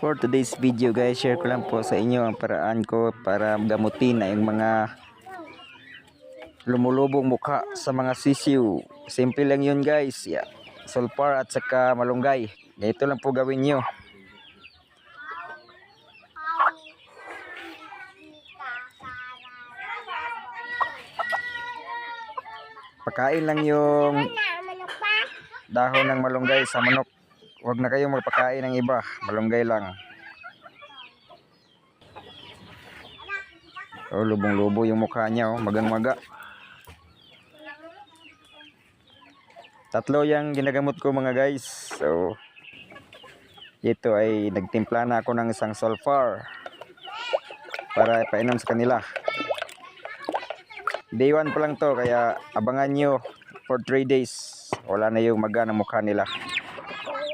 For today's video guys, share ko lang po sa inyo ang paraan ko para gamutin na yung mga lumulubong mukha sa mga sisiw. Simple lang yun guys. Yeah. Sulfur at saka malunggay. Ganito lang po gawin nyo. Pakain lang yung dahon ng malunggay sa manok. Huwag na kayong magpakain ng iba. Malunggay lang. Oh, lubong-lubo yung mukha niya, oh. magang-maga. Tatlo yung ginagamot ko mga guys. So, ito ay nagtimpla na ako ng isang sulfur para ipainom sa kanila. Day 1 pa lang to, kaya abangan nyo for 3 days. Wala na yung maga ng mukha nila.